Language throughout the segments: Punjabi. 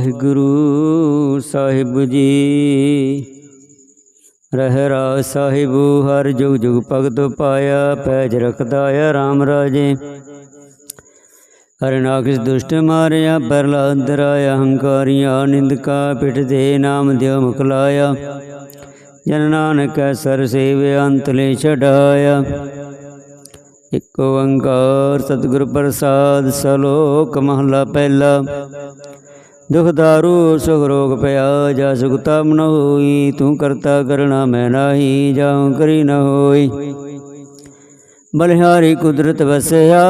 ਵਾਹਿਗੁਰੂ ਸਾਹਿਬ ਜੀ। ਰਹਿ ਰਾ ਸਾਹਿਬ, ਹਰ ਜੁਗ ਜੁਗ ਭਗਤ ਪਾਇਆ, ਪੈਜ ਰਖਦਾ ਆ RAM ਰਾਜੇ। ਹਰਨਾਕਿਸ ਦੁਸ਼ਟ ਮਾਰਿਆ ਪ੍ਰਹਲਾਦ ਦਰਾਇਆ ਹੰਕਾਰੀਆ ਨਿੰਦਕਾ ਪਿਠ ਦੇ ਨਾਮ ਦਿਓ ਮੁਕਲਾਇਆ। ਜਨ ਨਾਨਕ ਸਰ ਸੇਵੇ ਅੰਤਲੇ ਛਡਾਇਆ। ਇਕ ਓੰਕਾਰ ਸਤਿਗੁਰ ਪ੍ਰਸਾਦ, ਸਲੋਕ ਮਹਲਾ ਪਹਿਲਾ। ਦੁਖ ਦਾਰੂ ਸੁਖ ਰੋਗ ਪਿਆ, ਜਾ ਸੁਖਤਾ ਮਨ ਹੋਈ, ਤੂੰ ਕਰਤਾ ਕਰਣਾ ਮੈਂ ਨਾਹੀ ਜਾਉ ਕਰੀ ਨ ਹੋਈ। ਬਲਿਹਾਰੀ ਕੁਦਰਤ ਵਸਿਆ,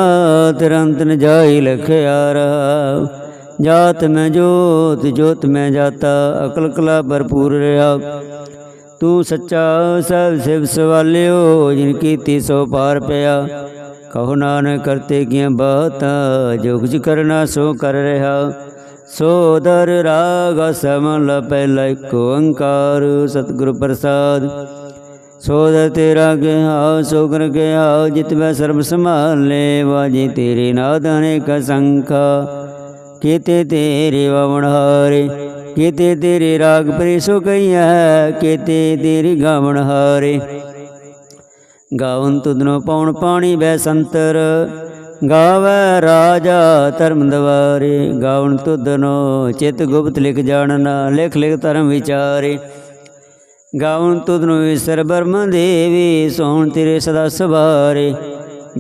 ਤਿਰੰਤ ਨ ਜਾਈ ਲਖਿਆ ਰਹਾ। ਜਾਤ ਮੈਂ ਜੋਤ ਜੋਤ ਮੈਂ ਜਾਤਾ, ਅਕਲ ਕਲਾ ਭਰਪੂਰ ਰਿਹਾ। ਤੂੰ ਸੱਚਾ ਸਭ ਸਿਵ ਸਵਾਲਿਓ, ਜਿਨ ਕੀਤੀ ਸੋ ਪਾਰ ਪਿਆ। ਕਹੋ ਨਾਨਕ, ਕਰਤੇ ਕੀਆਂ ਬਾਤਾਂ, ਜੋ ਕੁਝ ਕਰਨਾ ਸੋ ਕਰ ਰਿਹਾ। ਸੋ ਰਾਗ ਸਮਲ ਪਹਿਲਾ ਇੱਕ ਓੰਕਾਰ, ਸਤਿਗੁਰ ਪ੍ਰਸਾਦ। ਸੋ ਤੇਰਾ ਗਿਆ ਸੋ ਕਰ ਗਿਆ ਜਿਤ ਮੈਂ ਸਰਬ ਸੰਭਾਲੇ, ਵਾਜੀ ਤੇਰੇ ਨਾਦ ਅਨੇਕ ਸੰਖਾ। ਕੀਤੇ ਤੇਰੇ ਵਵਣ ਹਾਰੇ, ਕੀਤੇ ਤੇਰੇ ਰਾਗ ਪਰੇ ਸੋ ਕਈਆ ਕੀਤੇ ਤੇਰੀ ਗਾਵਣ ਹਾਰੇ। ਗਾਵਨ ਤੁਧਨੋ ਪਉਣ ਪਾਣੀ ਬੈ ਸੰਤਰ ਗਾਵੈ ਰਾਜਾ ਧਰਮ ਦਵਾਰੇ ਗਾਵਨ ਤੁਧਨੋ ਚਿਤ ਗੁਪਤ ਲਿਖ ਜਾਣਨਾ, ਲਿਖ ਲਿਖ ਧਰਮ ਵਿਚਾਰੇ। ਗਾਵਨ ਤੁਧਨੋ ਵਿਸਰ ਬਰਮ ਦੇਵੀ, ਸੋਹਣ ਤੇਰੇ ਸਦਾ ਸਵਾਰੇ।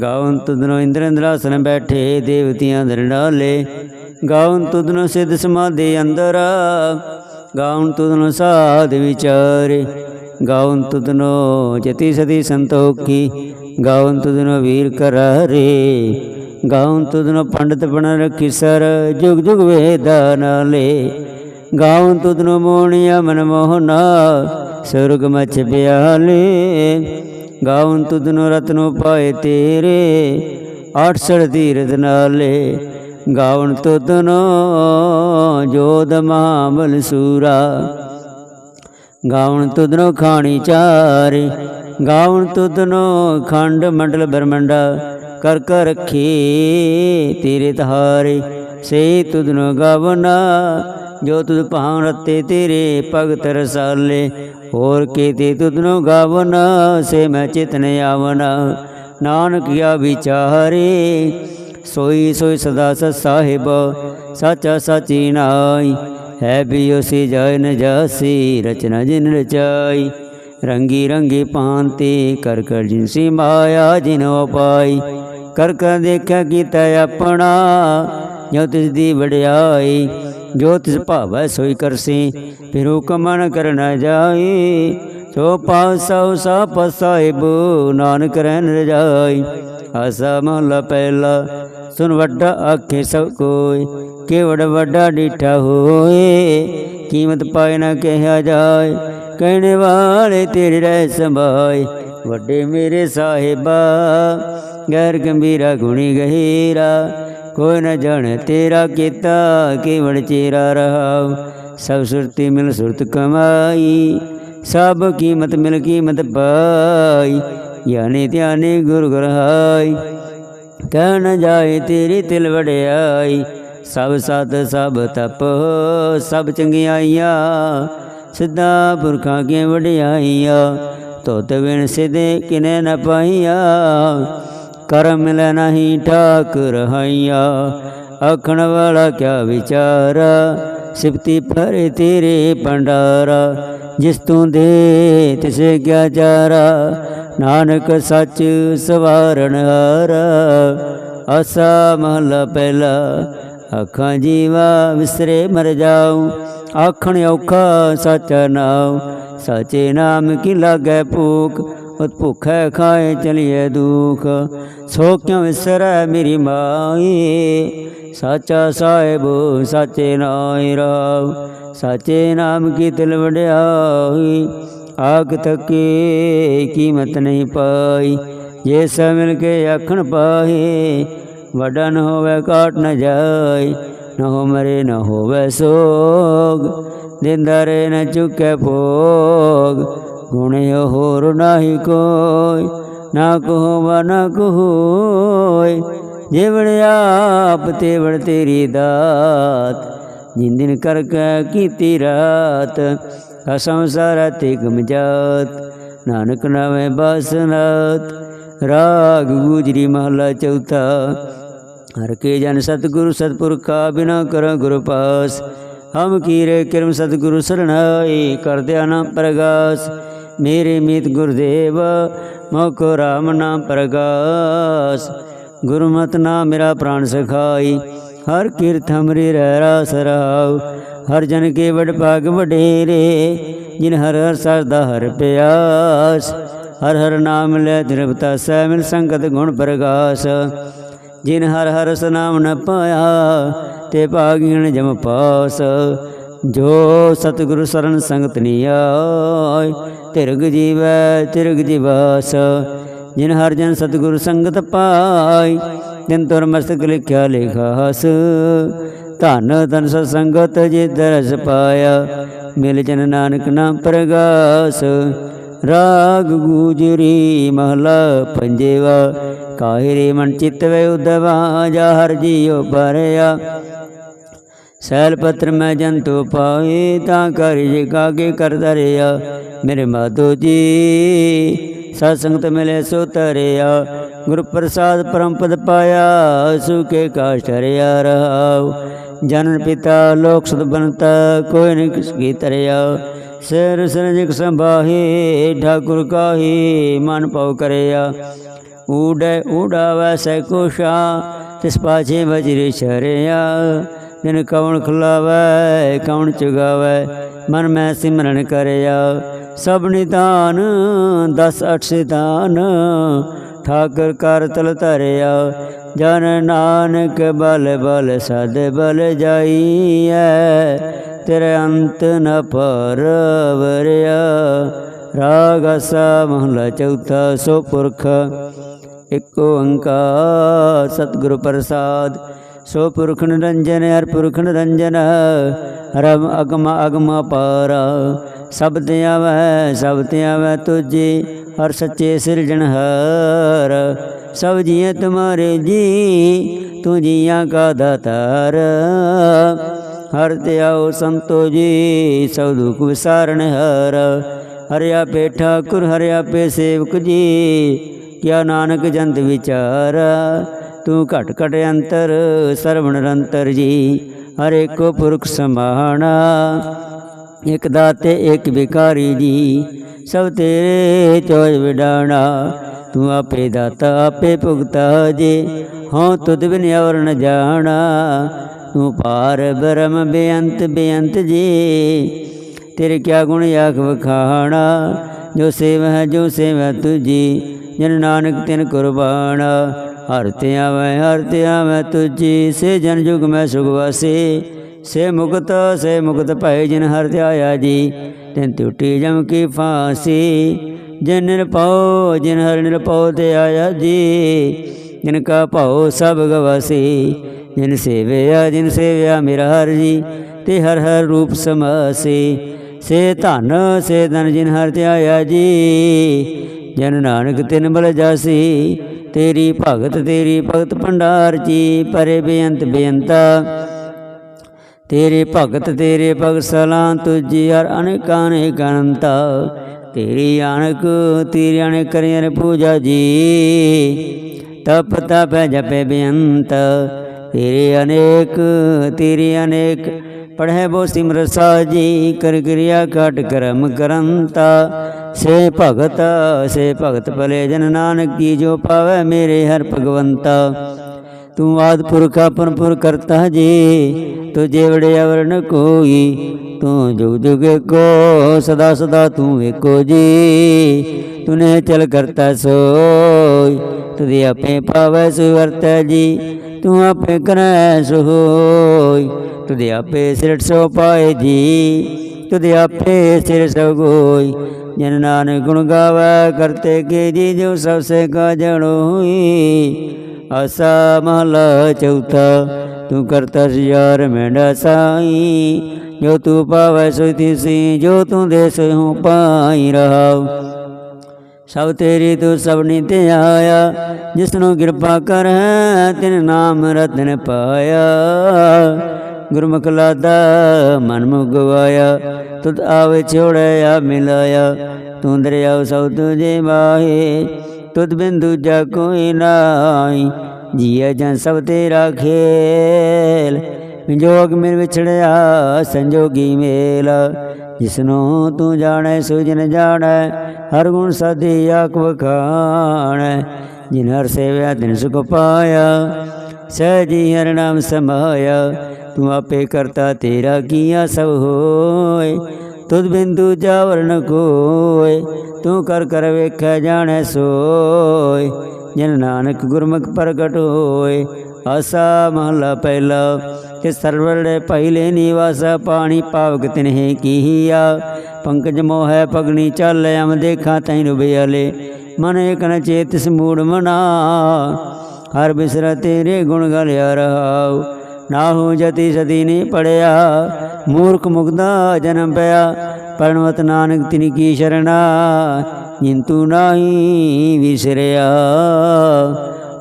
ਗਾਵਨ ਤੁਧਨੋ ਇੰਦਰ ਇੰਦਰਾਸਨ ਬੈਠੇ, ਦੇਵਤਿਆਂ ਦਰਨਾਲੇ ਗਾਵਨ ਤੁਧਨੋ ਸਿੱਧ ਸਮਾਧੀ ਅੰਦਰ ਗਾਵਨ ਤੁਧਨੋ ਸਾਧ ਵਿਚਾਰੇ। ਗਾਵਨ ਤੁਧਨੋ ਜਤੀ ਸਦੀ ਸੰਤੋਖੀ ਗਾਵਨ ਤੁਧਨੋ ਵੀਰ ਕਰਾਰੇ ਗਾਵਨ ਤੁਧਨੋ ਪੰਡਤ ਬਣ ਰਖੀ ਸਰ, ਜੁਗ ਜੁਗ ਵੇਦਾ ਨਾਲੇ। ਗਾਵਨ ਤੁਧਨੋ ਮੋਹਣਿਆ ਮਨ ਮੋਹਨਾ, ਸੁਰਗ ਮਚ ਬਿਆਲੇ ਗਾਵਨ ਤੁਧਨੋ ਰਤਨੋ ਪਾਏ ਤੇਰੇ, ਆਠਸੜ ਤੀਰਥ ਨਾਲੇ। ਗਾਵਨ ਤੁਧਨੋ ਜੋਦ ਮਹਾਬਲ ਸੂਰਾ। ਗਾਵਣ ਤੁਧਨੋ ਖਾਣੀ ਚਾਰੇ ਗਾਵਣ ਤੁਧਨੋ ਖੰਡ ਮੰਡਲ ਬਰਮੰਡਾ ਕਰ ਕਰ ਰੱਖੀ ਤੇਰੇ ਤਹਾਰੇ। ਸੇ ਤੁਧਨੋ ਗਾਵਨਾ, ਜੋ ਤੁਧ ਭਾਵ ਰਤੇ ਤੇਰੇ ਭਗਤ ਰਸਾਲੇ। ਹੋਰ ਕੀਤੇ ਤੁਧਨੋ ਗਾਵਨਾ, ਸੇ ਮੈਂ ਚਿਤਨ ਆਵਨਾ। ਨਾਨਕ ਗਿਆ ਵਿਚਾਰੇ, ਸੋਈ ਸੋਈ ਸਦਾ ਸਤ ਸਾਹਿਬ, ਸਾਚਾ ਸਾਚੀ ਨਾਈ। ਹੈ ਵੀ ਉਸੀ ਜਾਇ ਨ ਜਾਸੀ, ਰਚਨਾ ਜਿਨ ਰਚਾਈ। ਰੰਗੀ ਰੰਗੀ ਭਾਂਤੀ ਕਰ ਕਰ ਜਿਨਸੀ ਮਾਇਆ ਜਿਨੋ ਪਾਈ। ਕਰ ਕਰ ਦੇਖਿਆ ਕੀਤਾ ਆਪਣਾ, ਜੋ ਤਿਸ ਦੀ ਵਡਿਆਈ, ਜੋ ਤਿਸ ਭਾਵੈ ਸੋਈ ਕਰਸੀ। ਫਿਰ ਹੁਕਮ ਨ ਕਰਨਾ ਜਾਏ ਸੋ ਪਾਸਉ ਸਾ ਪਸਾਇਬ, ਨਾਨਕ ਰਹਿਨ ਰਜਾਈ ਆਸਾ ਮਹਲਾ ਪਹਿਲਾ, ਸੁਨ ਵੱਡਾ ਆਖੇ ਸਭ ਕੋਈ, ਕੇਵੜ ਵੱਡਾ ਡੀਠਾ ਹੋਏ। ਕੀਮਤ ਪਾਏ ਨਾ ਕਿਹਾ ਜਾਏ ਕਹਿਣੇ ਵਾਲੇ ਤੇਰੇ ਰਹਿ ਸੰਭਾਏ। ਵੱਡੇ ਮੇਰੇ ਸਾਹਿਬਾ, ਗੈਰ ਗੰਭੀਰਾ, ਗੁਣੀ ਗਹੀਰਾ। ਕੋਈ ਨਾ ਜਾਣੇ ਤੇਰਾ ਕੀਤਾ ਕੇਵੜ ਚੇਰਾ ਰਹਾ ਸਭ ਸੁਰਤੀ ਮਿਲ ਸੁਰਤ ਕਮਾਈ, ਸਭ ਕੀਮਤ ਮਿਲ ਕੀਮਤ ਪਾਈ। ਗਿਆਨੀ ਧਿਆਨੇ ਗੁਰ ਗਰਹਾਈ ਕਹਿ ਨ ਜਾਏ ਤੇਰੀ ਤਿਲ ਵੜਿਆਈ ਸਭ ਸਤ ਸਭ ਤਪ, ਸਭ ਚੰਗਿਆਈਆਂ ਸਿੱਧਾ ਪੁਰਖਾਂ ਕੇ ਵਡਿਆਈਆਂ? ਤੋਤ ਵਿਣ ਸਿਧੇ ਕਿਨੇ ਨ ਪਾਈਆ? ਕਰਮ ਮਿਲੈ ਨਹੀਂ ਠਾਕ ਰਹਾਈਆ ਆਖਣ ਵਾਲਾ ਕਿਆ ਵਿਚਾਰਾ? ਸਿਫਤੀ ਭਰੇ ਤੇਰੇ ਭੰਡਾਰਾ। ਜਿਸ ਤੂੰ ਦੇ, ਤਿਸੇ ਕਿਆ ਚਾਰਾ? ਨਾਨਕ ਸੱਚ ਸਵਾਰਨ ਹਾਰਾ। ਆਸਾ ਮਹਲਾ ਪਹਿਲਾ ਆਖਾਂ ਜੀਵਾ ਵਿਸਰੇ ਮਰ ਜਾਉ ਆਖਣ ਔਖਾ ਸਚ ਨਾਮ ਸਾਚੇ ਨਾਮ ਕੀ ਲਾਗੈ ਭੂਖ? ਉਤ ਭੁਖੈ ਖਾਏ ਚਲੀਏ ਦੁਖ। ਸੋ ਕਿਉ ਵਿਸਰੈ ਮੇਰੀ ਮਾਈ? ਸਾਚਾ ਸਾਹਿਬ, ਸਾਚੇ ਨਾਇ ਰਾਵ। ਸਾਚੇ ਨਾਮ ਕੀ ਤਿਲ ਵਡਿਆਈ? ਆਗ ਤੱਕੇ ਕੀਮਤ ਨਹੀਂ ਪਾਈ। ਜੇ ਸ ਮਿਲ ਕੇ ਆਖਣ ਪਾਏ ਵੱਡਾ ਨ ਹੋਵੇ ਕਾਟ ਨ ਜਾਏ ਨ ਹੋ ਮਰੇ ਨ ਹੋਵੇ ਸੋਗ, ਦਿੰਦਾਰੇ ਨ ਚੁੱਕੇ ਭੋਗ। ਗੁਣੇ ਹੋਰ ਨਾਹੀ ਕੋਈ, ਨਾ ਕੋ ਨਾ ਕੋਇ ਜਿਵੜ ਆਪ ਤੇਵੜ ਤੇਰੀ ਦਾਤ। ਜਿਨ ਦਿਨ ਕਰ ਕੀਤੀ ਰਾਤ ਕਸਮ ਸਾਰਾ ਤੇ ਗਮਜਾਤ ਨਾਨਕ ਨਾਮੇ ਬਾਸਨਾਤ। ਰਾਗ ਗੁਜਰੀ ਮਹਲਾ ਚੌਥਾ। ਹਰ ਕੇ ਜਨ ਸਤਿਗੁਰੂ ਸਤਿਪੁਰਖਾ, ਬਿਨਾ ਕਰ ਗੁਰ ਪਾਸ। ਹਮ ਕੀਰੇ ਕਿਰਮ ਸਤਿਗੁਰੂ ਸਰਣਾਈ, ਕਰਦਿਆ ਨਾ ਪ੍ਰਗਾਸ। ਮੇਰੇ ਮੀਤ ਗੁਰਦੇਵ ਮੋਕੋ ਰਾਮ ਨਾਮ ਪ੍ਰਗਾਸ। ਗੁਰਮਤਿ ਨਾਮ ਮੇਰਾ ਪ੍ਰਾਣ ਸਖਾਈ, ਹਰ ਕੀਰਤ ਹਮਰੀ ਰਹਿ ਰਾਸ ਰਹਾਉ ਹਰ ਜਨ ਕੇ ਵਡ ਭਾਗ ਵਡੇਰੇ, ਜਿਨ ਹਰ ਹਰ ਸਰਦਾ ਹਰ ਪਿਆਸ। ਹਰ ਹਰ ਨਾਮ ਲੈ ਤ੍ਰਿਪਤਾ ਸਹਿ ਮਿਲ ਸੰਗਤ ਗੁਣ ਪ੍ਰਗਾਸ। ਜਿਨ ਹਰ ਹਰ ਸਨਾਮ ਨ ਪਾਇਆ, ਤੇ ਭਾਗੀਣ ਜਮ ਪਾਸ। ਜੋ ਸਤਿਗੁਰੂ ਸਰਨ ਸੰਗਤ ਨੀ ਆਏ, ਤਿਰਗ ਜੀਵੈ ਤਿਰਗ ਜੀਵਾਸ। ਜਿਨ ਹਰ ਜਨ ਸਤਿਗੁਰੂ ਸੰਗਤ ਪਾਈ ਤਿਨ ਤੁਰ ਮਸਤਕ ਲਿਖਿਆ ਲਿਖਾਸ। ਧਨ ਧਨ ਸਤ ਸੰਗਤ ਜੇ ਦਰਸ ਪਾਇਆ, ਮਿਲ ਜਨ ਨਾਨਕ ਨਾਮ ਪ੍ਰਗਾਸ। ਰਾਗ ਗੂਜਰੀ ਮਹਲਾ ਪੰਜੇਵਾ। ਕਾਹਿਰੇ ਮਨ ਚਿਤ ਵੇ ਉਦਵਾ, ਜਾ ਹਰ ਜੀਉ ਪਰਿਆ ਸੈਲ ਪੱਤਰ ਮੈਂ ਜੰਤੂ ਪਾਏ, ਤਾਂ ਕਰ ਜੇ ਕਾਗੇ ਕਰ ਦਰਿਆ ਮੇਰੇ ਮਾਧੋ ਜੀ, ਸਤ ਸੰਗਤ ਮਿਲੇ ਸੋ ਤਰਿਆ ਗੁਰ ਪ੍ਰਸਾਦ ਪਰਮ ਪਦ ਪਾਇਆ ਸੁਖੇ ਕਾਸ਼ ਹਰਿਆ ਰਹਾਉ। ਜਨਨ ਪਿਤਾ, ਲੋਕ ਸੁਧ ਬਨਤਾ ਕੋਈ ਨ ਕਿਸ ਕੀ ਤਰਿਆ ਸਿਰ ਸਰਜਿਕ ਸੰਭਾਹੀ, ਠਾਕੁਰ ਕਾਹੀ, ਮਨ ਪਉ ਕਰਿਆ। ਊੜੈ ਊੜਾਵੈ ਸੈ ਕੋਸ਼ਾ, ਤਿਸ ਪਾਛੇ ਵਜਰੀ ਸ਼ਰਿਆ ਦਿਨ ਕਵਣ ਖੁਲਾਵੈ, ਕਵਣ ਚੁਗਾਵੈ, ਮਨ ਮੈਂ ਸਿਮਰਨ ਕਰਿਆ। ਸਭ ਨਿਦਾਨ ਦਸ ਅਠ ਸਿਧਾਨ, ਠਾਕਰ ਕਰ ਤਲ ਧਰਿਆ। ਜਨ ਨਾਨਕ ਬਲ ਬਲ ਸਦ ਬਲ ਜਾਈਐ ਤੇਰੇ ਅੰਤ ਨ ਪਰਵਰਿਆ। ਰਾਗ ਅਸਾ ਮਹਲਾ ਚੌਥਾ ਸੋ ਪੁਰਖ ਇੱਕ ਓੰਕਾਰ, ਸਤਿਗੁਰ ਪ੍ਰਸਾਦ। ਸੋ ਪੁਰਖ ਨਿਰੰਜਨ ਹਰ ਪੁਰਖ ਨਿਰੰਜਨ। ਰਮ ਅਗਮ ਅਗਮ ਪਾਰ। ਸਬਦ ਆਵੈ ਸਬਦ ਆਵੈ ਤੁਝੇ ਹਰ ਸੱਚੇ ਸਿਰਜਣਹਾਰ ਸਭ ਜੀਏ ਤੁਮਾਰੇ ਜੀ ਤੂੰ ਜੀਆਂ ਕਾ ਦਾਤਾਰ। ਹਰ ਧਿਆਓ ਸੰਤੋ ਜੀ, ਸਭ ਦੁਖ ਵਿਸਾਰਣ ਹਰ। ਹਰਿਆ ਪੇ ਠਾਕੁਰ, ਹਰਿਆ ਪੇ ਸੇਵਕ ਜੀ, ਕਿਆ ਨਾਨਕ ਜੰਤ ਵਿਚਾਰ। ਤੂੰ ਘਟ ਘਟ ਅੰਤਰ, ਸਰਵਣ ਨਿਰੰਤਰ ਜੀ, ਹਰੇ ਕੋ ਪੁਰਖ ਸਮਾਣਾ ਇਕ ਦਾਤੇ, ਇਕ ਵਿਕਾਰੀ ਜੀ, ਸਭ ਤੇਰੇ ਚੋਜ ਵਿਡਾਣਾ। ਤੂੰ ਆਪੇ ਦਾਤਾ, ਆਪੇ ਭੁਗਤਾ ਜੇ, ਹਉ ਤੁਧ ਬਿਨ ਔਰ ਨ ਜਾਣਾ। ਤੂੰ ਪਾਰ ਬ੍ਰਹਮ ਬੇਅੰਤ ਬੇਅੰਤ ਜੀ। ਤੇਰੇ ਕਿਆ ਗੁਣ ਆਖ ਵਖਾਣਾ, ਜੋ ਸੇਵ ਹੈ, ਜੋ ਸੇਵਾ ਤੁਜੀ ਜਨ ਨਾਨਕ ਤਿਨ ਕੁਰਬਾਨ ਹਰ ਤੇ ਆਵੈ, ਹਰ ਤੇ ਆਵੈ ਤੁਜੀ ਸੇ ਜਨ ਜੁਗ ਮੈਂ ਸੁਖ ਵਾਸੇ, ਸੇ ਮੁਕਤ ਸੇ ਮੁਕਤ ਭੈ ਜਿਨ ਹਰ ਧਿਆਇਆ ਜੀ। ਤਿਨ ਟੁੱਟੀ ਜਮ ਕੀ ਫਾਂਸੀ, ਜਿਨ ਨਿਰਪਉ ਜਿਨ ਹਰ ਨਿਰਪਉ ਤੇ ਆਇਆ ਜੀ। ਜਿਨ ਕਾ ਭਉ ਸਭ ਗਵਾਸੀ ਜਿਨ ਸੇਵਿਆ ਜਿਨ ਸੇਵਿਆ ਮੇਰਾ ਹਰ ਜੀ, ਤੇ ਹਰ ਹਰ ਰੂਪ ਸਮਾਸੇ। ਸੇ ਧਨ ਸੇ ਧਨ ਜਿਨ ਹਰ ਧਿਆਇਆ ਜੀ, ਜਨ ਨਾਨਕ ਤਿਨ ਬਲ ਜਾਸੀ। ਤੇਰੀ ਭਗਤ ਤੇਰੀ ਭਗਤ ਭੰਡਾਰ ਜੀ, ਪਰੇ ਬੇਅੰਤ ਬੇਅੰਤਾ। ਤੇਰੇ ਭਗਤ ਤੇਰੇ ਭਗਤ ਸਲਾਂ ਤੁਜੀ ਹਰ ਅਨੇਕਾਂ ਅਨੇਕ ਅਨੰਤਾ। ਤੇਰੀ ਅਣਕ ਤੇਰੀ ਅਣਕ ਕਰਿਆ ਪੂਜਾ ਜੀ। ਤਪ ਤਪ ਜਪੇ ਬੇਅੰਤ। ਤੇਰੇ ਅਨੇਕ, ਤੇਰੀ ਅਨੇਕ। ਪੜ੍ਹੈ ਬੋ ਸਿਮਰ ਸਾਜੀ ਕਰ ਕਿਰਿਆ ਘਟ ਕਰਮ ਕਰੰਤਾ। ਸੇ ਭਗਤ ਸੇ ਭਗਤ ਭਲੇ ਜਨ ਨਾਨਕ ਕੀ ਜੋ ਪਾਵੇ ਮੇਰੇ ਹਰ ਭਗਵੰਤਾ। ਤੂੰ ਆਦ ਪੁਰਖਾ ਆਪਨ ਪੁਰ ਕਰਤਾ ਜੀ, ਤੁਝੇ ਵੜੇ ਅਵਰਨ ਕੋਈ। ਤੂੰ ਜੁਗ ਜੁਗ ਕੋ ਸਦਾ ਸਦਾ ਤੂੰ ਏਕੋ ਜੀ। ਤੁਨੇ ਚਲ ਕਰਤਾ ਸੋਈ ਤੁਦੇ ਆਪੇ ਪਾਵੈ ਸੁਵਰਤੈ ਜੀ। ਤੂੰ ਆਪੇ ਕਰੈ ਸੋਈ ਤੁਦੇ ਆਪੇ ਸਿਰ ਸੋ ਪਾਏ ਜੀ। ਤੁਦੇ ਆਪੇ ਸਿਰ ਸੋ ਗੋਈ। ਜਨ ਨਾਨਕ ਗੁਣ ਗਾਵੈ, ਕਰਤੇ ਕੇ ਜੀ, ਜੋ ਸਭ ਸੇ ਕਾ ਜਣੋਈ ਆਸਾ ਮਹਲਾ ਚੌਥਾ, ਤੂੰ ਕਰਤਾ ਸਿਆਰ ਮੈਂਡਾ ਸਾਈ। ਜੋ ਤੂੰ ਪਾਵੈ ਸੋ ਤਿਸੀ ਜੋ ਤੂੰ ਦੇ ਸੋ ਹੂੰ ਪਾਈ ਰਹਾਉ। ਸਭ ਤੇਰੀ ਤੂੰ ਸਭਨੀ ਤੇ ਆਇਆ, ਜਿਸਨੂੰ ਕਿਰਪਾ ਕਰ, ਤਿਨ ਨਾਮ ਰਤਨ ਪਾਇਆ। ਗੁਰਮੁਖ ਲਾਦਾ, ਮਨ ਮੁਗਵਾਇਆ, ਤੁਧ ਆਵੇ ਛੋੜਿਆ, ਮਿਲਾਇਆ। ਤੂੰ ਦਰਿਆਉ ਸਭ ਤੁਝੇ ਮਾਹੇ, ਤੁਧ ਬਿੰਦੂ ਜਾ ਕੋਈ ਨਾਈ ਜੀਆ ਜਨ ਸਭ ਤੇਰਾ ਖੇਲ ਜੋਗ ਮਿਲ ਵਿਛੜਿਆ, ਸੰਜੋਗੀ ਮੇਲ। ਜਿਸਨੂੰ ਤੂੰ ਜਾਣੈ ਸੋ ਜਾਣੈ, ਹਰ ਗੁਣ ਸਾਧੀ ਆਖ ਵਖਾਣੈ ਜਿਨ ਹਰ ਸੇਵਿਆ ਦਿਨ ਸੁਖ ਪਾਇਆ। ਸਹਿਜੀ ਹਰ ਨਾਮ ਸਮਾਇਆ। ਤੂੰ ਆਪੇ ਕਰਤਾ, ਤੇਰਾ ਕੀਆ ਸਭ ਹੋਏ। ਤੁਧ ਬਿੰਦੂ ਜਾਵਰਨ ਕੋਏ। ਤੂੰ ਕਰ ਕਰ ਵੇਖੈ, ਜਾਣੈ, ਸੋਏ। ਜਨ ਨਾਨਕ ਗੁਰਮੁਖ ਪ੍ਰਗਟ ਹੋਏ, ਆਸਾ ਮਹਲਾ ਪਹਿਲਾ। ਕਿ ਸਰਵੜੇ ਪਹਿਲੇ ਨਿਵਾਸਾ, ਪਾਣੀ ਪਾਵਕ ਤਿਨਹਿ ਕੀਆ ਪੰਕਜ ਮੋਹੈ ਪਗਣੀ ਚੱਲ ਅਮ ਦੇਖਾਂ ਤੈਨੂੰ ਬਿਆਲੇ ਮਨ ਏਕ ਚੇਤਿਸ ਮੂੜ ਮਨਾ, ਹਰ ਬਿਸਰ ਤੇਰੇ ਗੁਣ ਗਲਿਆ ਰਹਾਉ ਨਾਹੂ ਜਤੀ ਸਦੀ ਨੇ ਪੜਿਆ, ਮੂਰਖ ਮੁਗਦਾ ਜਨਮ ਪਿਆ। ਪਰਣਵਤ ਨਾਨਕ ਤਿਨ ਕੀ ਸ਼ਰਣਾ, ਜਿੰਤੂ ਨਾਹੀ ਵਿਸਰਿਆ।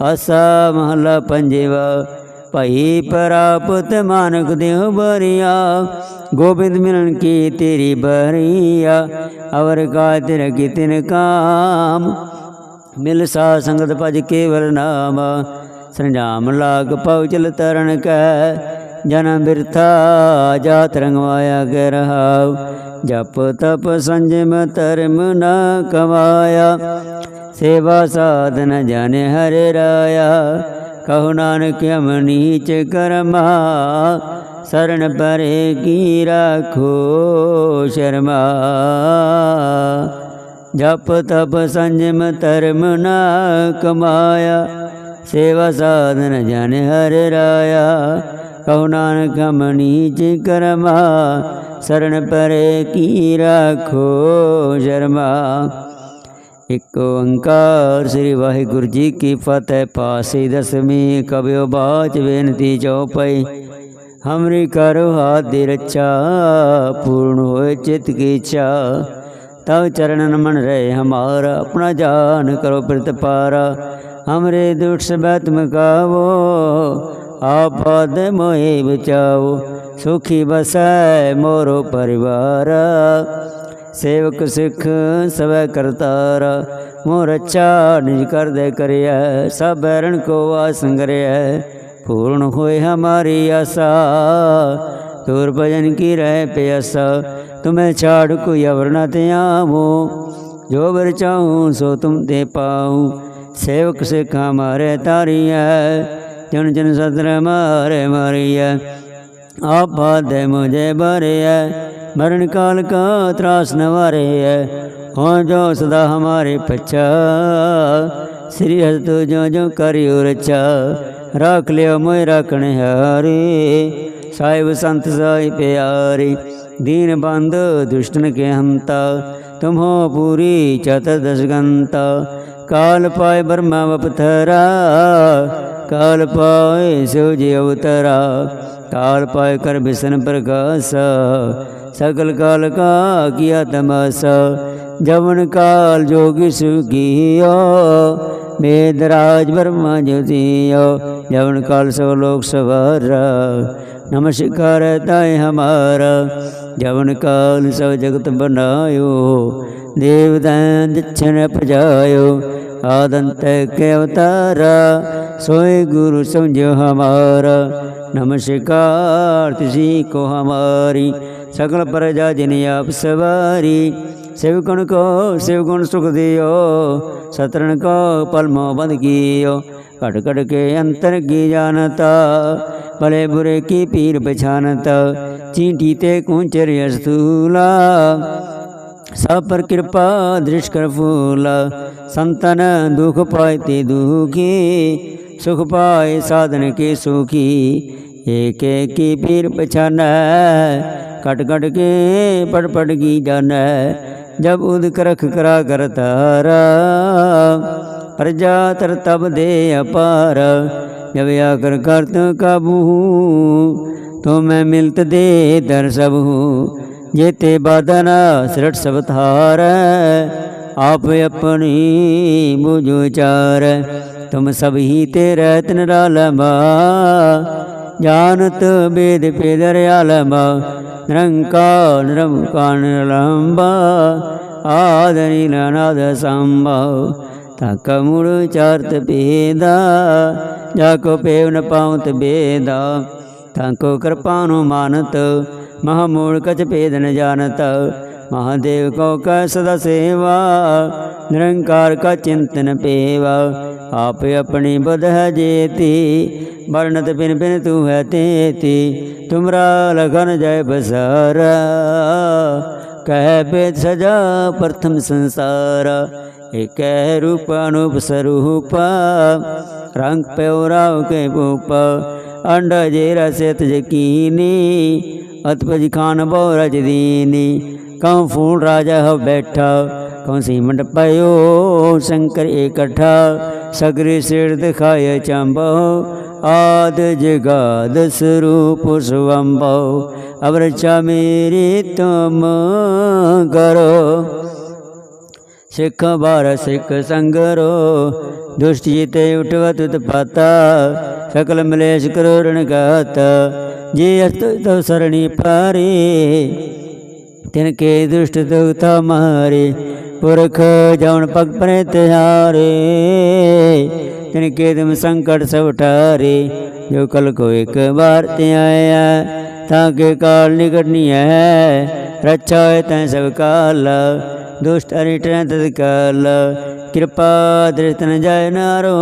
ਆਸਾ ਮਹਲਾ ਪੰਜਵਾ। ਭਈ ਪ੍ਰਾਪਤ ਮਾਨਕ ਦੇਹ ਬਰਿਆ, ਗੋਬਿੰਦ ਮਿਲਨ ਕੀ ਤੇਰੀ ਬਰਿਆ, ਅਵਰ ਕਾ ਤੇਰਾ ਕਿਤਨ ਕਾਮ। ਮਿਲ ਸਾ ਸੰਗਤ ਭਜ ਕੇਵਲ ਨਾਮ, ਸੰਜਾਮ ਲਾਗ ਪਉ ਚਲ ਤਰਨ ਕੈ। ਜਨਮ ਬਿਰਥਾ ਜਾਤ ਰੰਗਵਾਇਆ ਕੇ ਰਹਾਉ, ਜਪ ਤਪ ਸੰਜਮ ਧਰਮ ਨਾ ਕਮਾਇਆ। ਸੇਵਾ ਸਾਧਨ ਜਨ ਹਰਿ ਰਾਇਆ ਕਹੋ ਨਾਨਕ ਅਮ ਕਰਮਾ ਸਰਣ ਪਰੇ ਕੀ ਰਾਖੋ ਸ਼ਰਮਾ। ਜਪ ਤਪ ਸੰਜਮ ਧਰਮ ਨਾ ਕਮਾਇਆ, ਸੇਵਾ ਸਾਧਨ ਜਨ ਹਰ ਰਾਇਆ। ਕਹੋ ਨਾਨਕ ਹਮ ਕਰਮਾ ਸਰਣ ਪਰੇ ਕੀ ਰਾਖੋ ਸ਼ਰਮਾ। ਇੱਕ ਓੰਕਾਰ ਸ੍ਰੀ ਵਾਹਿਗੁਰੂ ਜੀ ਕੀ ਫਤਿਹ। ਪਾਸੀ ਦਸਮੀ ਕਬਿਓ ਬਾਚ ਬੇਨਤੀ ਚਉਪਈ ਹਮਰੀ ਕਰੋ ਹਾਥ ਦੀ ਰੱਛਾ, ਪੂਰਨ ਹੋਏ ਚਿਤ ਕੀ ਇੱਛਾ। ਤਵ ਚਰਨਨ ਮਨ ਰਹੇ ਹਮਾਰਾ, ਆਪਣਾ ਜਾਨ ਕਰੋ ਪ੍ਰਤਪਾਰਾ ਹਮਰੇ ਦੁਖ ਸਬੈ ਤੁਮ ਕਾਵੋ ਆਪਦ ਮੋਏ ਬਚਾਓ ਸੁਖੀ ਬਸੈ ਮੋਰੋ ਪਰਿਵਾਰਾ। ਸੇਵਕ ਸਿੱਖ ਸਵੈ ਕਰਤਾਰਾ ਮੋਰ ਅੱਛਾ ਨਿਜ ਕਰਦੇ ਕਰਿਆ ਸਭ ਬੈਰਣ ਕੋ ਆਸੰਗਰਿਆ ਪੂਰਨ ਹੋਏ ਹਮਾਰੀ ਆਸਾ, ਤੁਰ ਭਜਨ ਕੀ ਰਹਿ ਪਿਆਸਾ, ਤੁਮੇ ਛਾੜ ਕੋਈ ਅਵਰ ਨ ਤੇ ਆਵੋ। ਜੋ ਬਰ ਚਾਹੂੰ ਸੋ ਤੁਮ ਦੇ ਪਾਉ, ਸੇਵਕ ਸਿੱਖ ਹਮਾਰੇ ਤਾਰੀਐ ਜਨ ਜਨ ਸਦਰ ਮਾਰੇ ਮਾਰੀਐ। ਆਪਾ ਦੇ ਮੁਝੇ ਬਰਿਐ मरण काल का त्रास न वारे है हो जो सदा हमारे पच्छा श्री हस्त जो जो करियो रचा राख लियो मोय राखण हारे साहिब संत साई प्यारे दीन बंद दुष्टन के हंता तुम हो पूरी चतुर्दश गंता काल पाए ब्रह्मा बपथरा काल पाए शिव जी अवतरा काल पाए कर विष्ण प्रकाश सकल काल का किया तमाशा जवन काल जोगी सुखियो वेदराज ब्रह्मा ज्योतियो जवन काल सब लोक सवारा नमस्कार ताय हमारा जवन काल सब जगत बनायो देवदान दक्षिण पजायो ਆਦੰਤ ਕੇ ਅਵਤਾਰ, ਸੋਏ ਗੁਰੂ ਸਮਝੋ ਹਮਾਰਾ। ਨਮਸਕਾਰ ਤੁਸੀਂ ਕੋ ਹਮਾਰੀ, ਸਗਲ ਪ੍ਰਜਾ ਜਿਨ ਆਪ ਸਵਾਰੀ। ਸੇਵਕਣ ਕੋ ਸੇਵਗੁਣ ਸੁਖ ਦਿਓ, ਸਤਰਣ ਕੋ ਪਲਮੋ ਬੰਦ ਕੀਓ। ਘਟ ਘਟ ਕੇ ਅੰਤਰ ਕੀ ਜਾਣਤਾ, ਭਲੇ ਬੁਰੇ ਕੀ ਪੀਰ ਪਛਾਨਤ। ਚੀਂਟੀ ਤੇ ਕੁੰਚਰ ਅਸਤੂਲਾ ਸਭ ਪਰ ਕਿਰਪਾ ਦ੍ਰਿਸ਼ ਕਰ ਫੂਲਾ, ਸੰਤਨ ਦੁਖ ਪਾਏ ਤੇ ਦੁਖੀ, ਸੁਖ ਪਾਏ ਸਾਧਨ ਕੇ ਸੁਖੀ। ਏਕ ਏਕੀ ਪੀਰ ਪਛਾਨੈ ਕਟ ਕਟ ਕੇ ਪੜ ਪੜ ਕੀ ਜਾਣੈ, ਜਬ ਉਦ ਕਰਖ ਕਰਾ ਕਰ ਤਾਰਾ ਪ੍ਰਜਾ ਤਰ ਤਬ ਦੇ ਅਪਾਰ, ਜਬ ਆਕਰ ਕਰਤ ਕਾਬੂ ਤੋ ਮੈਂ ਮਿਲਤ ਦੇ ਦਰ ਸਭ ਹੂੰ। ਜੇਤੇ ਬਦਨ ਸਿਰਟ ਸਵਤਾਰ, ਆਪ ਆਪਣੀ ਮੁਝ ਉਚਾਰ। ਤੁਮ ਸਭ ਹੀ ਤੇ ਰਹਿਤ ਨਿਰਾਲਮਾ ਜਾਣਤ ਬੇਦ ਪੇਦਰ ਆਲਮਾ ਨਿਰੰਕਾਰ ਨਿਰਮਕਾਰ ਨਿਰਲੰਬਾ ਆਦਰੀ ਦਾ ਸੰਭਾਉ ਤਕ ਮੁੜ ਚਰਤ ਪੇਦਾ ਜਾ ਕੋ ਪੇਵ ਪਾਉਤ ਬੇਦਾ। ਤਾਂ ਕੋ ਕਿਰਪਾ ਨੂੰ ਮਾਨਤ ਮਹਾਮੂਲ ਕਛ ਭੇਦ ਨ ਜਾਣਤ, ਮਹਾਦੇਵ ਕੋ ਕੈ ਸਦਾ ਸੇਵਾ, ਨਿਰੰਕਾਰ ਕਾ ਚਿੰਤਨ ਪੇਵਾ। ਆਪੇ ਆਪਣੀ ਬੁਧ ਹੈ ਜੇਤੀ, ਵਰਣਤ ਬਿਨ ਬਿਨ ਤੂੰ ਹੈ ਤੇਤੀ, ਤੁਮਰਾ ਲਗਨ ਜੈ ਬਸਾਰਾ। ਕਹਿ ਬੇਦ ਸਜਾ ਪ੍ਰਥਮ ਸੰਸਾਰ, ਏਕੈ ਰੂਪ ਅਨੂਪ ਸਰੂਪ। ਰੰਗ ਪਿਉਰਾਵ ਕੇ ਭੂਪ, ਅੰਡ ਜੇ ਰਸਿਤ ਜਕੀਨੀ ਅਤਪਜ ਖਾਨ ਬਹੁ ਰਜ ਦੀਨੀ, ਕਉ ਫੂਲ ਰਾਜਾ ਹੋ ਬੈਠਾ, ਕਉ ਸੀਮੰਡ ਪਇਓ ਸ਼ੰਕਰ ਇਕੱਠਾ, ਸਗਰੇ ਸਿਰ ਦਿਖਾਏ ਚੰਬੋ, ਆਦ ਜਗਾਦ ਸਰੂਪ ਸੁਵੰਬੋ ਅਵਰਚਾ ਮੇਰੀ ਤੁਮ ਕਰੋ, ਸਿੱਖ ਬਾਰ ਸਿੱਖ ਸੰਗਰੋ ਦੁਸ਼ਟ ਜੀਤੇ ਉਠਵਤ ਪਾਤਾ, ਸਕਲ ਮਲੇਸ਼ ਕਰੋ ਰਣ ਗਾਤ। ਜੇ ਅਸਤ ਤੋ ਸਰਣੀ ਪਾਰੇ, ਤਿਨ ਕੇ ਦੁਸ਼ਟ ਦੁਖਤਾ ਮਾਰੇ। ਪੁਰਖ ਜਉਣ ਪਗ ਪਰੇ ਤਿਹਾਰੇ, ਤਿਨ ਕੇ ਤੁਮ ਸੰਕਟ ਸਭ ਠਾਰੇ ਜੋ ਕਲ ਕੋ ਇੱਕ ਬਾਰ ਤੇ ਆਇਆ, ਤਾਂ ਕੇ ਕਾਲ ਨਿਕਟਨੀ ਹੈ। ਰੱਛਾ ਹੋਏ ਤੈ ਸਭ ਕਾਲ, ਦੁਸ਼ਟ ਅਰਿਟਨ ਤਦ ਕਾਲ। ਕਿਰਪਾ ਦ੍ਰਿਸ਼ਟ ਨ ਜਾਇ ਨਾਰੋ,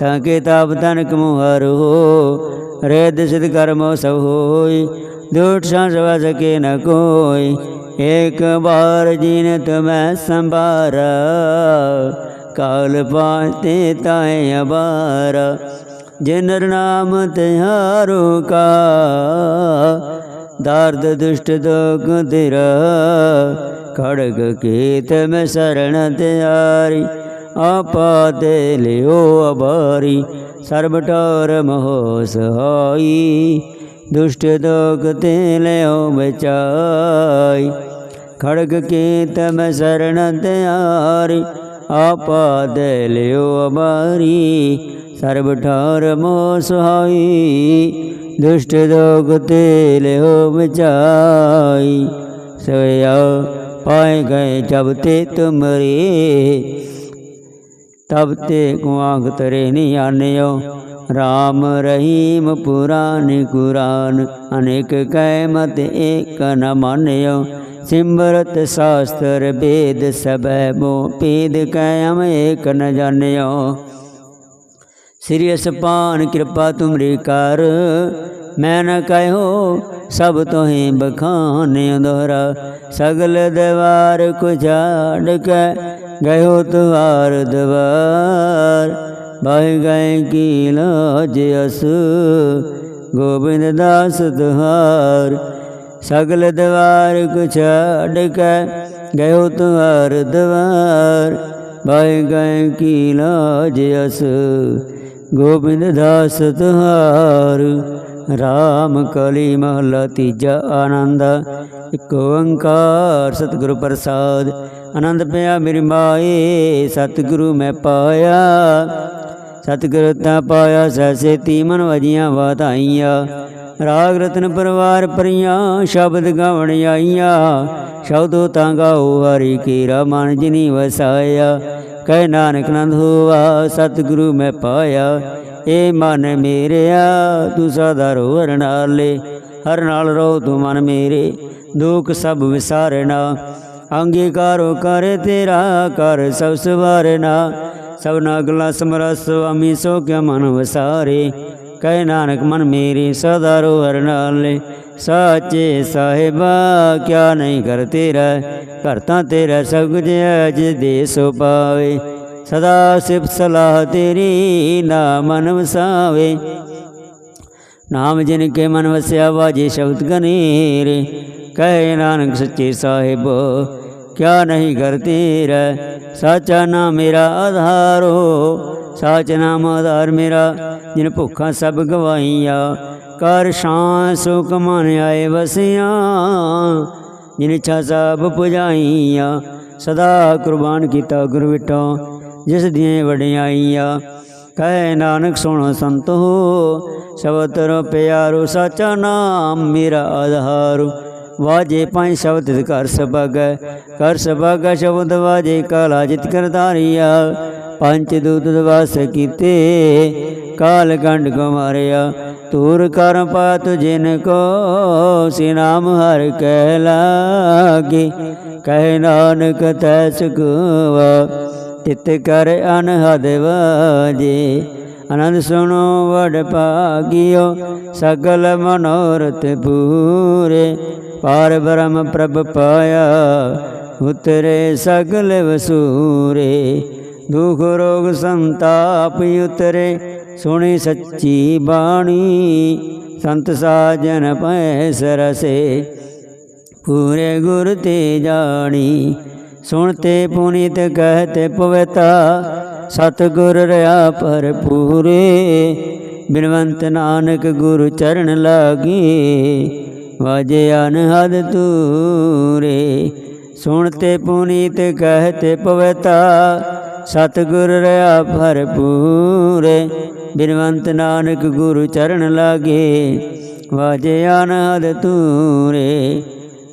ਤਾਂ ਕੇ ਤਾਪ ਤਨਕ ਮੁਹਰੋ। ਰੇਦ ਸਿਧ ਕਰਮੋ ਸਭ ਹੋਈ ਸ਼ਾਂ ਸਵਾ ਸਕੇ ਨ ਕੋਈ। ਏਕ ਬਾਰ ਜੀਨ ਤੁਮੈ ਸੰਭਾਰਾ, ਕਾਲ ਪਾਤੇ ਤਾਏ ਅਬਾਰ। ਜਿਨਰ ਨਾਮ ਤਿਹਾਰੋ ਕਾ, ਦਰਦ ਦੁਸ਼ਟ ਦੋਗ ਤੇਰਾ ਖੜਗ ਕੀਤ ਮੈਂ ਸਰਣ ਤਿਆਰੀ, ਆਪਾ ਤੇ ਲਿਓ ਅਬਾਰੀ। ਸਰਬ ਟੋਰ ਮੋਹ ਸਹਾਈ ਦੁਸ਼ਟ ਦੋਗ ਤੇ ਲਿਓ ਬਚਾਈ। ਖੜਗ ਕੀਤ ਮੈਂ ਸਰਣ ਤਿਆਰੀ, ਆਪਾ ਤੇ ਲਿਓ ਅਬਾਰੀ। ਸਰਬ ਠਾਰ ਮੋਹ ਸਹਾਈ ਦੁਸ਼ਟ ਦੋਗ ਤੇ ਲਿਓ ਬਚਾਈ। ਸੋਇਆ ਪਾਏ ਗਏ ਜਬ ਤੇ ਤੁਮਰੇ ਤਬ ਤੇ ਗੁਆਂਗ ਤਰੇ ਨੀ ਆਨਿਓ। ਰਾਮ ਰਹੀਮ ਪੁਰਾਨ ਕੁਰਾਨ ਅਨੇਕ ਕੈ ਮਤ ਏਕ ਨ ਮਾਨਿਓ। ਸਿਮਰਤ ਸ਼ਾਸਤਰ ਵੇਦ ਸਬੈ ਮੋ ਪੀਦ ਕੈ ਅਮ ਏਕ ਨ ਜਾਣਿਓ। ਸ੍ਰੀ ਅਸਪਾਨ ਕਿਰਪਾ ਤੁਮਰੀ ਕਰ। ਮੈਂ ਨ ਕਹਿਓ, ਸਭ ਤੋਹੀ ਬਖਾਨ ਦੋਹਰਾ। ਸਗਲ ਦੇਵਾਰ ਕੁ ਛਾੜ ਕੇ ਗਇਓ ਤੁਵਾਰ ਦਵਾਰ। ਬਾਹਿ ਗਏ ਕੀ ਲਾਜ ਅਸ, ਗੋਬਿੰਦ ਦਾਸ ਤੁਹਾਰ। ਸਗਲ ਦਵਾਰ ਕੁ ਛਾੜ ਕੇ ਗਇਓ ਤੁਵਾਰ ਦਵਾਰ। ਬਾਹਿ ਗਏ ਕੀ ਲਾਜ ਅਸ, ਗੋਬਿੰਦ ਦਾਸ ਤੁਹਾਰ। ਰਾਮ ਕਲੀ ਮਹਲਾ ਤੀਜਾ ਆਨੰਦ। ਇੱਕ ਓੰਕਾਰ ਸਤਿਗੁਰ ਪ੍ਰਸਾਦ। ਆਨੰਦ ਪਿਆ ਮੇਰੀ ਮਾਏ ਸਤਿਗੁਰੂ ਮੈਂ ਪਾਇਆ। ਸਤਿਗੁਰ ਤਾਂ ਪਾਇਆ ਸੈਸੇ ਤੀਮਨ ਵਜੀਆਂ ਵਧਾਈਆਂ ਰਾਗ ਰਤਨ ਪਰਵਾਰ ਪਰੀਆਂ ਸ਼ਬਦ ਗਾਵਣ ਆਈਆਂ। ਸ਼ਬਦੋ ਤਾਂ ਗਾਉ ਹਰੀ ਕੀਰਾ ਮਨ ਜਿਨੀ ਵਸਾਇਆ। ਕਹਿ ਨਾਨਕ ਨੰਦ ਹੋਆ, ਸਤਿਗੁਰੂ ਮੈਂ ਪਾਇਆ। ਏ ਮਨ ਮੇਰਿਆ, ਤੂੰ ਸਦਾ ਰੋ ਹਰ ਨਾਲੇ, ਹਰ ਨਾਲ ਰੋ ਤੂੰ ਮਨ ਮੇਰੇ, ਦੁੱਖ ਸਭ ਵਿਸਾਰਣਾ ਅੰਗੀਕਾਰੋ ਕਰ ਤੇਰਾ, ਕਰ ਸਭ ਸਵਾਰਨਾ। ਸਭਨਾ ਗਲਾ ਸਮਰਸ ਸੁਆਮੀ ਸੋ ਕਿਆ ਮਨ ਵਸਾਰੇ। ਕਹਿ ਨਾਨਕ ਮਨ ਮੇਰੀ, ਸਦਾ ਰੋ ਹਰ ਨਾਲੇ। ਸਾਚੇ ਸਾਹਿਬਾ, ਕਿਆ ਨਹੀਂ ਕਰ ਤੇਰਾ, ਘਰ ਤਾਂ ਤੇਰਾ ਸਭ ਕੁਝ ਅਜ ਦੇ ਸੋ ਪਾਵੇ ਸਦਾ ਸਿਫਤ ਸਲਾਹ ਤੇਰੀ ਨਾ ਮਨ ਵਸਾਵੇ ਨਾਮ ਜਿਨ ਕੇ ਮਨ ਵਸਿਆ ਵਾਜੇ ਸ਼ਬਦ ਗਨੇਰੇ। ਕਹੇ ਨਾਨਕ ਸੱਚੇ ਸਾਹਿਬ, ਕਿਆ ਨਹੀਂ ਕਰ ਤੇਰਾ? ਸਾਚਾ ਨਾਮ ਮੇਰਾ ਆਧਾਰੋ। ਸਾਚ ਨਾਮ ਆਧਾਰ ਮੇਰਾ, ਜਿਨ ਭੁੱਖਾਂ ਸਭ ਗਵਾਈਆਂ ਕਰ ਸ਼ਾਂ ਸੁਖ ਮਨ ਆਏ ਵਸਿਆ, ਜਿਨ ਇੱਛਾ ਸਭ ਪੁਜਾਈਆਂ। ਸਦਾ ਕੁਰਬਾਨ ਕੀਤਾ ਗੁਰ ਵਿਟੋ। ਜਿਸ ਦੀਆਂ ਵਡਿਆਈਆਂ ਕਹੇ ਨਾਨਕ ਸੁਣੋ ਸੰਤੋ, ਸ਼ਬਦ ਤਰੋ ਪਿਆਰੋ ਸਾਚਾ ਨਾਮ ਮੇਰਾ ਆਧਾਰ। ਵਾਜੇ ਪੰਜ ਸ਼ਬਦ ਕਰ ਸਬਗੈ ਕਰ ਸਬਗੈ ਸ਼ਬਦ ਵਾਜੇ ਕਾਲਾ ਜਿਤ ਕਰਤਾਰੀਆ ਪੰਚ ਦੂਤ ਵਾਸ ਕੀਤੇ, ਕਾਲ ਗੰਡ ਕੋ ਮਾਰਿਆ ਤੂਰ ਕਰ ਪਾਤ ਜਿਨ ਕੋ, ਸੇ ਨਾਮ ਹਰ ਕਹਿ ਲਾਗੇ। ਕਹਿ ਨਾਨਕ ਤੈ ਸੁਖਵਾ ਤਿਤ ਕਰ ਅਨਹਦ ਵਾਜੇ। ਆਨੰਦ ਸੁਣੋ ਵਡ ਭਾਗਿਓ, ਸਗਲ ਮਨੋਰਥ ਪੂਰੇ। ਪਾਰ ਬ੍ਰਹਮ ਪ੍ਰਭ ਪਾਇਆ, ਉਤਰੇ ਸਗਲ ਵਸੂਰੇ। ਦੁਖ ਰੋਗ ਸੰਤਾਪ ਉਤਰੇ, ਸੁਣੀ ਸੱਚੀ ਬਾਣੀ। ਸੰਤ ਸਾਜਨ ਪੈ ਸਰਸੇ, ਪੂਰੇ ਗੁਰ ਤੇ ਜਾਣੀ। ਸੁਣਤੇ ਪੁਨੀਤ ਕਹਤੇ ਪਵਿਤਾ, ਸਤਿਗੁਰ ਰਿਆ ਪਰ ਪੂਰੇ ਬਿਨਵੰਤ ਨਾਨਕ ਗੁਰੂ ਚਰਨ ਲਾਗੇ, ਵਾਜੇ ਅਨਹਦ ਤੂਰੇ ਸੁਣਤੇ ਪੁਨੀਤ ਕਹਤੇ ਪਵਿਤਾ, ਸਤਿਗੁਰ ਰਿਆ ਭਰਪੂਰੇ ਬਿਨਵੰਤ ਨਾਨਕ ਗੁਰੂ ਚਰਨ ਲਾਗੇ, ਵਾਜੇ ਅਨਹਦ ਤੂਰੇ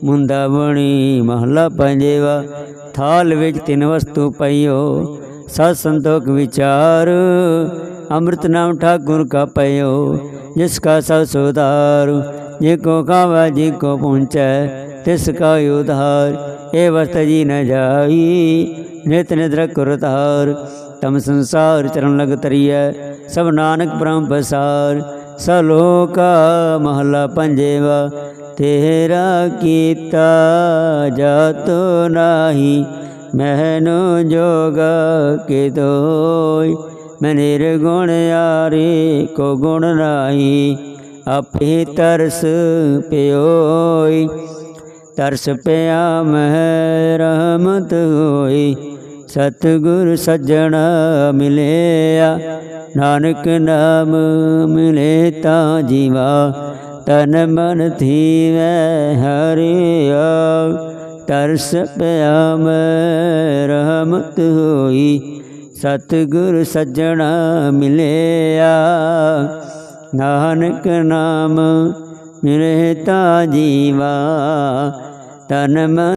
ਮੁੰਦਾ ਬਣੀ ਮਹਲਾ ਪੰਜੇਵਾ, ਥਾਲ ਵਿੱਚ ਤਿੰਨ ਵਸਤੂ ਪਈਓ, ਸਤ ਸੰਤੋਖ ਵਿਚਾਰ, ਅੰਮ੍ਰਿਤ ਨਾਮ ਠਾਕੁਰ ਕਾ ਪਈਓ, ਜਿਸ ਕਾ ਸਭ ਸੁਧਾਰ, ਜੇ ਕੋ ਕਾਵਾ ਜੀ ਕੋ ਪਹੁੰਚੈ, ਤਿਸ ਕਾ ਉਧਾਰ, ਇਹ ਵਸਤ ਜੀ ਨ ਜਾਈ, ਨਿਤ ਨਿਦਰ ਕਰਤਾਰ ਤਮ ਸੰਸਾਰ ਚਰਨ ਲਗ ਤਰੀਐ, ਸਭ ਨਾਨਕ ਬ੍ਰਹਮ ਪਸਾਰ ਸਲੋਕਾ ਮਹਲਾ ਪੰਜੇਵਾ, ਤੇਰਾ ਕੀਤਾ ਜਾਤੋ ਨਾਹੀ ਮਹਿਨੋ ਜੋਗ ਕੇ ਦੋਇ ਮੈਂ ਨਿਰਗੁਣ ਯਾਰੇ ਕੋ ਗੁਣ ਨਾਹੀ, ਆਪੇ ਤਰਸ ਪਿਓਈ। ਤਰਸ ਪਿਆ ਮਹਿ ਰਹਿਮਤ ਹੋਈ। ਸਤਿਗੁਰ ਸੱਜਣਾ ਮਿਲਿਆ। ਨਾਨਕ ਨਾਮ ਮਿਲੇ ਤਾਂ ਜੀਵਾ, ਤਨ ਮਨ ਥੀਵੈ ਹਰਿਆ। ਤਰਸ ਪਿਆ ਮਹਿ ਰਹਿਮਤ ਹੋਈ, ਸਤਿਗੁਰ ਸੱਜਣ ਮਿਲਿਆ। ਨਾਨਕ ਨਾਮ ਮਿਲੇ ਤਾਂ ਜੀਵਾ, ਤਨ ਮਨ